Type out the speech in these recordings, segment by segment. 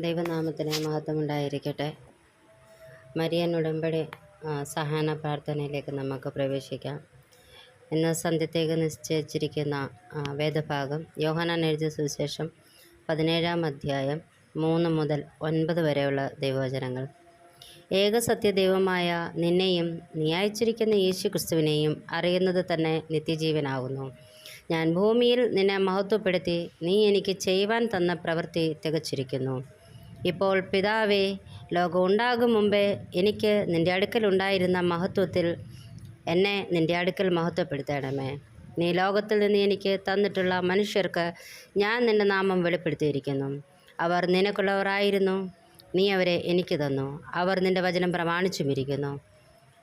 ദൈവനാമത്തിന് മഹത്വമുണ്ടായിരിക്കട്ടെ. മരിയൻ ഉടമ്പടി സഹന പ്രാർത്ഥനയിലേക്ക് നമുക്ക് പ്രവേശിക്കാം. ഇന്ന് സന്ധ്യത്തേക്ക് നിശ്ചയിച്ചിരിക്കുന്ന വേദഭാഗം യോഹനാൻ എഴുതിയ സുവിശേഷം പതിനേഴാം അധ്യായം മൂന്ന് മുതൽ ഒൻപത് വരെയുള്ള ദൈവവചനങ്ങൾ. ഏകസത്യ ദൈവമായ നിന്നെയും നീ അയച്ചിരിക്കുന്ന യേശു ക്രിസ്തുവിനെയും അറിയുന്നത് തന്നെ നിത്യജീവനാകുന്നു. ഞാൻ ഭൂമിയിൽ നിന്നെ മഹത്വപ്പെടുത്തി നീ എനിക്ക് ചെയ്യുവാൻ തന്ന പ്രവൃത്തി തികച്ചിരിക്കുന്നു. ഇപ്പോൾ പിതാവേ ലോകം ഉണ്ടാകും മുമ്പേ എനിക്ക് നിന്റെ അടുക്കലുണ്ടായിരുന്ന മഹത്വത്തിൽ എന്നെ നിന്റെ അടുക്കൽ മഹത്വപ്പെടുത്തണമേ. നീ ലോകത്തിൽ നിന്ന് എനിക്ക് തന്നിട്ടുള്ള മനുഷ്യർക്ക് ഞാൻ നിന്റെ നാമം വെളിപ്പെടുത്തിയിരിക്കുന്നു. അവർ നിനക്കുള്ളവരായിരുന്നു. നീ അവരെ എനിക്ക് തന്നു. അവർ നിന്റെ വചനം പ്രമാണിച്ചുമിരിക്കുന്നു.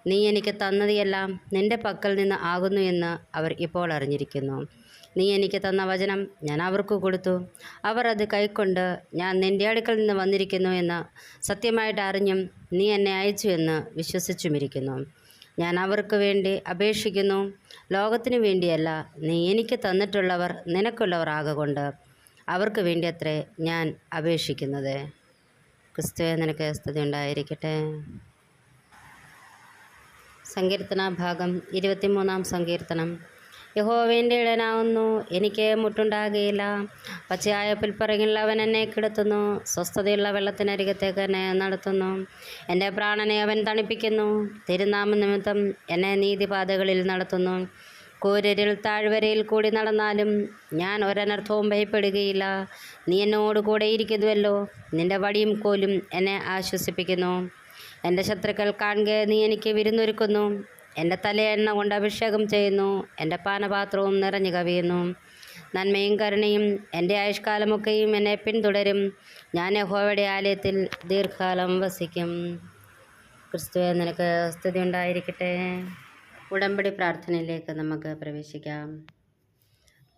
നീ എനിക്ക് തന്നതെല്ലാം നിന്റെ പക്കൽ നിന്ന് ആകുന്നു എന്ന് അവർ ഇപ്പോൾ അറിഞ്ഞിരിക്കുന്നു. നീ എനിക്ക് തന്ന വചനം ഞാൻ അവർക്ക് കൊടുത്തു. അവർ അത് കൈക്കൊണ്ട് ഞാൻ നിന്റെ അടുക്കൽ നിന്ന് വന്നിരിക്കുന്നു എന്ന് സത്യമായിട്ട് അറിഞ്ഞും നീ എന്നെ അയച്ചു എന്ന് വിശ്വസിച്ചുമിരിക്കുന്നു. ഞാൻ അവർക്ക് വേണ്ടി അപേക്ഷിക്കുന്നു. ലോകത്തിനു വേണ്ടിയല്ല നീ എനിക്ക് തന്നിട്ടുള്ളവർ നിനക്കുള്ളവർ ആകൊണ്ട് അവർക്ക് വേണ്ടിയത്രേ ഞാൻ അപേക്ഷിക്കുന്നത്. ക്രിസ്തുവെ നിനക്ക് സ്തുതി ഉണ്ടായിരിക്കട്ടെ. സങ്കീർത്തന ഭാഗം ഇരുപത്തിമൂന്നാം സങ്കീർത്തനം. യഹോവേന്റെ ഇടനാവുന്നു എനിക്ക് മുട്ടുണ്ടാകുകയില്ല. പച്ചയായ പുൽപ്പറകിൽ അവൻ എന്നെ കിടത്തുന്നു സ്വസ്ഥതയുള്ള വെള്ളത്തിനരികത്തേക്ക് എന്നെ നടത്തുന്നു. എന്റെ പ്രാണനെ അവൻ തണുപ്പിക്കുന്നു തിരുനാമ നിമിത്തം എന്നെ നീതിപാതകളിൽ നടത്തുന്നു. കൂരരിൽ താഴ്വരയിൽ കൂടി നടന്നാലും ഞാൻ ഒരനർത്ഥവും ഭയപ്പെടുകയില്ല. നീ എന്നോട് കൂടെ ഇരിക്കുന്നുവല്ലോ വടിയും കോലും എന്നെ ആശ്വസിപ്പിക്കുന്നു. എന്റെ ശത്രുക്കൾ കാണുക നീ എനിക്ക് വിരുന്നൊരുക്കുന്നു. എന്റെ തല എണ്ണ കൊണ്ട് അഭിഷേകം ചെയ്യുന്നു. എന്റെ പാനപാത്രവും നിറഞ്ഞു കവിയുന്നു. നന്മയും കരുണയും എന്റെ ആയുഷ്കാലമൊക്കെയും എന്നെ പിന്തുടരും. ഞാൻ യഹോവയുടെ ആലയത്തിൽ ദീർഘകാലം വസിക്കും. ക്രിസ്തുവെ നിനക്ക് സ്തുതി ഉണ്ടായിരിക്കട്ടെ. ഉടമ്പടി പ്രാർത്ഥനയിലേക്ക് നമുക്ക് പ്രവേശിക്കാം.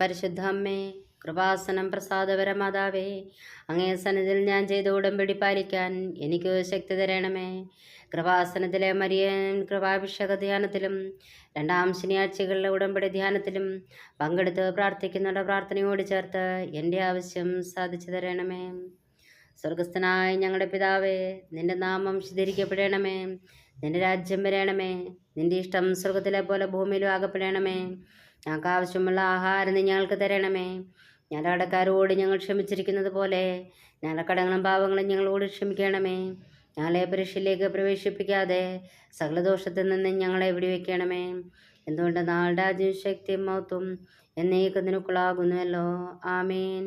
പരിശുദ്ധ അമ്മേ കൃപാസനം പ്രസാദപരമാതാവേ അങ്ങേ സന്നിധിയിൽ ഞാൻ ചെയ്ത ഉടമ്പടി പാലിക്കാൻ എനിക്ക് ശക്തി തരണമേ. കൃപാസനത്തിലെ മരിയൻ കൃപാഭിഷേക ധ്യാനത്തിലും രണ്ടാം ശനിയാഴ്ചകളിലെ ഉടമ്പടി ധ്യാനത്തിലും പങ്കെടുത്ത് പ്രാർത്ഥിക്കുന്നവരുടെ പ്രാർത്ഥനയോട് ചേർത്ത് എന്റെ ആവശ്യം സാധിച്ചു തരണമേ. സ്വർഗസ്ഥനായ ഞങ്ങളുടെ പിതാവേ നിന്റെ നാമം ശുദ്ധീകരിക്കപ്പെടണമേ. നിന്റെ രാജ്യം വരണമേ. നിന്റെ ഇഷ്ടം സ്വർഗത്തിലെ പോലെ ഭൂമിയിലും ആകപ്പെടണമേ. ഞങ്ങൾക്ക് ആവശ്യമുള്ള ആഹാരം നീ ഞങ്ങൾക്ക് തരണമേ. ഞങ്ങളുടെ കടക്കാരോട് ഞങ്ങൾ ക്ഷമിച്ചിരിക്കുന്നത് പോലെ ഞങ്ങളുടെ കടങ്ങളും പാവങ്ങളും ഞങ്ങളോട് ക്ഷമിക്കണമേ. ഞങ്ങളെ പരീക്ഷയിലേക്ക് പ്രവേശിപ്പിക്കാതെ സകലദോഷത്തിൽ നിന്ന് ഞങ്ങളെ എവിടെ വയ്ക്കണമേ എന്തുകൊണ്ട് നാളുടെ ശക്തിയും മൗത്തും എന്നേക്ക് നിനക്കുള്ളാകുന്നുവല്ലോ? ആമേൻ.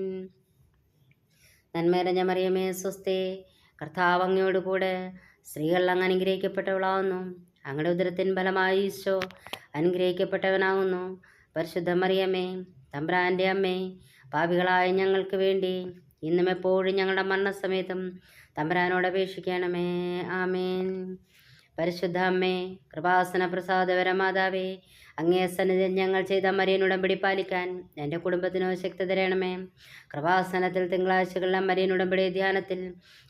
നന്മേരഞ്ഞ മറിയമേ സ്വസ്തി കർത്താവ് അങ്ങയോട് കൂടെ സ്ത്രീകൾ അങ്ങ് അനുഗ്രഹിക്കപ്പെട്ടവളാവുന്നു. അങ്ങയുടെ ഉദരത്തിൻ ഫലമായി ഈശോ അനുഗ്രഹിക്കപ്പെട്ടവനാകുന്നു പരിശുദ്ധ മറിയമ്മേ തമ്പ്രാന്റെ അമ്മേ പാപികളായ ഞങ്ങൾക്ക് വേണ്ടി ഇന്നും എപ്പോഴും ഞങ്ങളുടെ മരണസമയത്തും തമ്പ്രാനോട് അപേക്ഷിക്കണമേ. ആമേൻ. പരിശുദ്ധ അമ്മേ കൃപാസന പ്രസാദവര മാതാവേ അങ്ങേ സന്നിധിയിൽ ഞങ്ങൾ ചെയ്ത മരിയനുടമ്പടി പാലിക്കാൻ എന്റെ കുടുംബത്തിനോ ശക്തി തരണമേ. കൃപാസനത്തിൽ തിങ്കളാഴ്ചകളിലെ മരിയനുടമ്പടി ധ്യാനത്തിൽ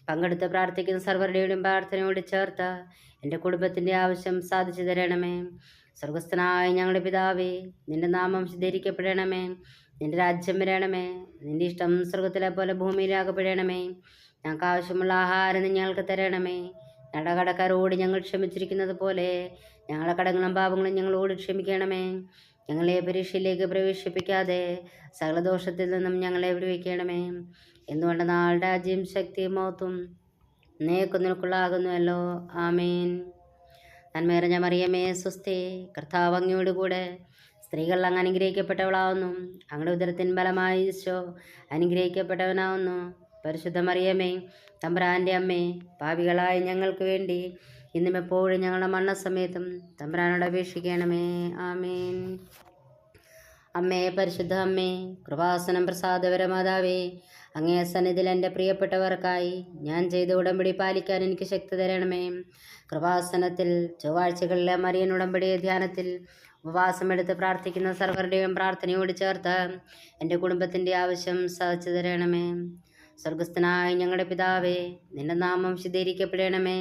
പങ്കെടുത്ത് പ്രാർത്ഥിക്കുന്ന സർവരുടെയും പ്രാർത്ഥനയോട് ചേർത്ത് എന്റെ കുടുംബത്തിന്റെ ആവശ്യം സാധിച്ചു തരണമേ. സ്വർഗസ്ഥനായ ഞങ്ങളുടെ പിതാവേ നിന്റെ നാമം ശുദ്ധീകരിക്കപ്പെടണമേ. നിന്റെ രാജ്യം വരണമേ. നിന്റെ ഇഷ്ടം സ്വർഗത്തിലെ പോലെ ഭൂമിയിലാകപ്പെടണമേ. ഞങ്ങൾക്ക് ആവശ്യമുള്ള ആഹാരം നീ ഞങ്ങൾക്ക് തരണമേ. ഞങ്ങളുടെ കടക്കാരോട് ഞങ്ങൾ ക്ഷമിച്ചിരിക്കുന്നത് പോലെ ഞങ്ങളുടെ കടങ്ങളും പാപങ്ങളും ഞങ്ങളോട് ക്ഷമിക്കണമേ. ഞങ്ങളെ പരീക്ഷയിലേക്ക് പ്രവേശിപ്പിക്കാതെ സകലദോഷത്തിൽ നിന്നും ഞങ്ങളെ വിടുവിക്കണമേ. എന്തുകൊണ്ട് നാളുടെ രാജ്യം ശക്തിയും മോത്തും നേക്കുന്നതിനൊക്കുള്ളാകുന്നുവല്ലോ ആമേൻ. നന്മേറഞ്ഞ മറിയമേ സ്വസ്തി കർത്താവ് അങ്ങയോട് കൂടെ. സ്ത്രീകൾ അങ്ങ് അനുഗ്രഹിക്കപ്പെട്ടവളാവുന്നു. അങ്ങയുടെ ഉദരത്തിൻ ഫലമായി ഈശോ അനുഗ്രഹിക്കപ്പെട്ടവനാവുന്നു. പരിശുദ്ധ മറിയമേ തമ്പ്രാന്റെ അമ്മേ പാപികളായ ഞങ്ങൾക്ക് വേണ്ടി ഇന്നും എപ്പോഴും ഞങ്ങളുടെ മരണസമയത്തും തമ്പ്രാനോട് അപേക്ഷിക്കണമേ. ആമേൻ. അമ്മേ പരിശുദ്ധ അമ്മേ കൃപാസനം പ്രസാദപര മാതാവേ അങ്ങേ സന്നിധിയിൽ എന്റെ പ്രിയപ്പെട്ടവർക്കായി ഞാൻ ചെയ്ത ഉടമ്പടി പാലിക്കാൻ എനിക്ക് ശക്തി തരണമേ. കൃപാസനത്തിൽ ചൊവ്വാഴ്ചകളിലെ മറിയൻ ഉടമ്പടി ധ്യാനത്തിൽ ഉപവാസമെടുത്ത് പ്രാർത്ഥിക്കുന്ന സർവരുടെയും പ്രാർത്ഥനയോട് ചേർത്ത് എന്റെ കുടുംബത്തിന്റെ ആവശ്യം സാധിച്ചു തരണമേ. സ്വർഗസ്ഥനായ ഞങ്ങളുടെ പിതാവേ നിന്റെ നാമം ശുദ്ധീകരിക്കപ്പെടണമേ.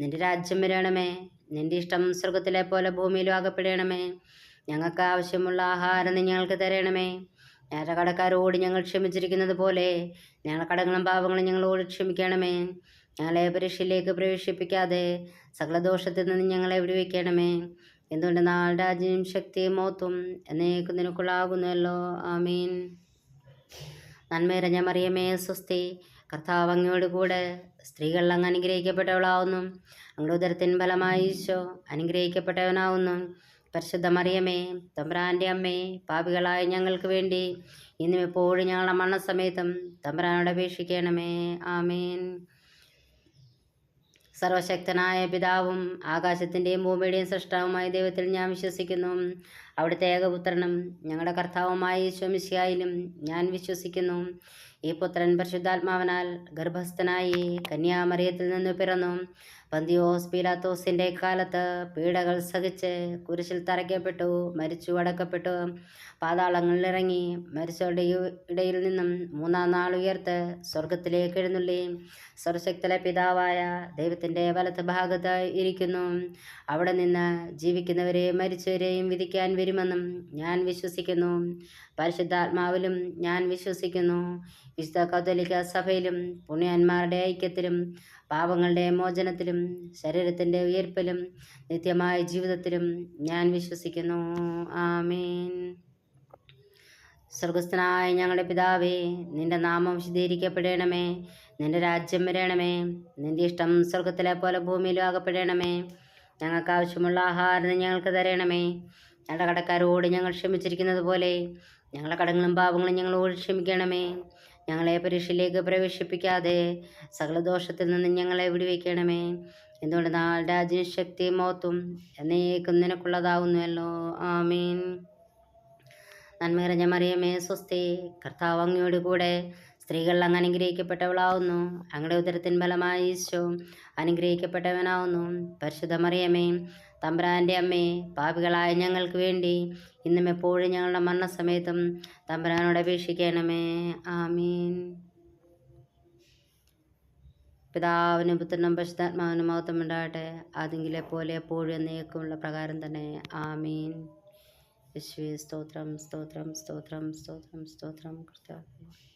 നിന്റെ രാജ്യം വരണമേ. നിന്റെ ഇഷ്ടം സ്വർഗത്തിലെ പോലെ ഭൂമിയിലും ആകപ്പെടണമേ. ഞങ്ങൾക്ക് ആവശ്യമുള്ള ആഹാരം നീ ഞങ്ങൾക്ക് തരണമേ. ഞങ്ങളുടെ കടക്കാരോട് ഞങ്ങൾ ക്ഷമിച്ചിരിക്കുന്നത് പോലെ ഞങ്ങളുടെ കടങ്ങളും പാപങ്ങളും ഞങ്ങളോട് ക്ഷമിക്കണമേ. ഞങ്ങളെ പരീക്ഷയിലേക്ക് പ്രവേശിപ്പിക്കാതെ സകല ദോഷത്തിൽ നിന്ന് ഞങ്ങളെ വിടുവിക്കണമേ. എന്തുകൊണ്ട് നാൾ രാജ്യം ശക്തിയും മോത്തും എന്നേക്കും നിനക്കുള്ളാകുന്നല്ലോ ആമീൻ. നന്മയിറഞ്ഞ മറിയമേ സ്വസ്തി കർത്താവ് അങ്ങയോട് കൂടെ സ്ത്രീകൾ അങ്ങ് അനുഗ്രഹിക്കപ്പെട്ടവളാവുന്നു. അങ്ങയുടെ ഉദരത്തിൻ ഫലമായി ഈശോ അനുഗ്രഹിക്കപ്പെട്ടവനാവുന്നു. പരിശുദ്ധ മറിയമേ തമ്പ്രാന്റെ അമ്മേ പാപികളായ ഞങ്ങൾക്ക് വേണ്ടി ഇന്നും എപ്പോഴും ഞങ്ങളുടെ മരണസമയത്തും തമ്പ്രാനോട് അപേക്ഷിക്കണമേ. ആമേൻ. സർവശക്തനായ പിതാവും ആകാശത്തിന്റെയും ഭൂമിയുടെയും സൃഷ്ടാവുമായ ദൈവത്തിൽ ഞാൻ വിശ്വസിക്കുന്നു. അവിടുത്തെ ഏകപുത്രനും ഞങ്ങളുടെ കർത്താവുമായ ഈശ്വമിശിയായാലും ഞാൻ വിശ്വസിക്കുന്നു. ഈ പുത്രൻ പരിശുദ്ധാത്മാവനാൽ ഗർഭസ്ഥനായി കന്യാമറിയത്തിൽ നിന്ന് പിറന്നു. പന്തിയോസ് പീലാത്തോസിന്റെ കാലത്ത് പീഡകൾ സഹിച്ച് കുരിശിൽ തറയ്ക്കപ്പെട്ടു മരിച്ചു അടക്കപ്പെട്ടു. പാതാളങ്ങളിലിറങ്ങി മരിച്ചവരുടെ ഇടയിൽ നിന്നും മൂന്നാം നാൾ ഉയർത്ത് സ്വർഗത്തിലേക്ക് എഴുന്നള്ളി. സർവശക്തല പിതാവായ ദൈവത്തിന്റെ വലത്ത് ഭാഗത്ത് ഇരിക്കുന്നു. അവിടെ നിന്ന് ജീവിക്കുന്നവരെയും മരിച്ചവരെയും വിധിക്കാൻ വരുമെന്നും ഞാൻ വിശ്വസിക്കുന്നു. പരിശുദ്ധാത്മാവിലും ഞാൻ വിശ്വസിക്കുന്നു. വിശുദ്ധ കത്തോലിക്ക സഭയിലും പുണ്യന്മാരുടെ ഐക്യത്തിലും പാപങ്ങളുടെ മോചനത്തിലും ശരീരത്തിന്റെ ഉയർപ്പിലും നിത്യമായ ജീവിതത്തിലും ഞാൻ വിശ്വസിക്കുന്നു. ആമീൻ. സ്വർഗസ്ഥനായ ഞങ്ങളുടെ പിതാവേ നിന്റെ നാമം വിശദീകരിക്കപ്പെടണമേ നിന്റെ രാജ്യം വരണമേ. നിന്റെ ഇഷ്ടം സ്വർഗത്തിലെ പോലെ ഭൂമിയിലും ആകപ്പെടണമേ. ഞങ്ങൾക്ക് ആവശ്യമുള്ള ആഹാരം ഞങ്ങൾക്ക് തരണമേ. ഞങ്ങളുടെ കടക്കാരോട് ഞങ്ങൾ ക്ഷമിച്ചിരിക്കുന്നത് പോലെ ഞങ്ങളുടെ കടങ്ങളും പാപങ്ങളും ഞങ്ങളോട് ക്ഷമിക്കണമേ. ഞങ്ങളെ പരീക്ഷയിലേക്ക് പ്രവേശിപ്പിക്കാതെ സകല ദോഷത്തിൽ നിന്ന് ഞങ്ങളെ വിടുവിക്കണമേ. എന്തുകൊണ്ട് നാൾ രാജ്യം ശക്തി മോത്തും എന്നേക്കും നിനക്കുള്ളതാവുന്നുവല്ലോ. ആമീൻ. നന്മ നിറഞ്ഞ മറിയമേ സ്വസ്തി. കർത്താവ് അങ്ങയോട് കൂടെ സ്ത്രീകൾ അങ്ങ് അനുഗ്രഹിക്കപ്പെട്ടവളാവുന്നു. അങ്ങയുടെ ഉദരത്തിൻ ഫലമായി ഈശോ അനുഗ്രഹിക്കപ്പെട്ടവനാവുന്നു. പരിശുദ്ധ മറിയമേ തമ്പുരാന്റെ അമ്മേ പാപികളായ ഞങ്ങൾക്ക് വേണ്ടി ഇന്നും എപ്പോഴും ഞങ്ങളുടെ മരണസമയത്തും തമ്പുരാനോട് അപേക്ഷിക്കണമേ. ആമീൻ. പിതാവിനും പുത്രനും പരിശുദ്ധാത്മാവിനും മഹത്വം ഉണ്ടാകട്ടെ. അതെങ്കിലെ പോലെ എപ്പോഴും എന്നേക്കുമുള്ള പ്രകാരം തന്നെ. ആമീൻ. യശ്വി സ്തോത്രം സ്തോത്രം സ്തോത്രം സ്തോത്രം സ്തോത്രം. കർത്താവേ.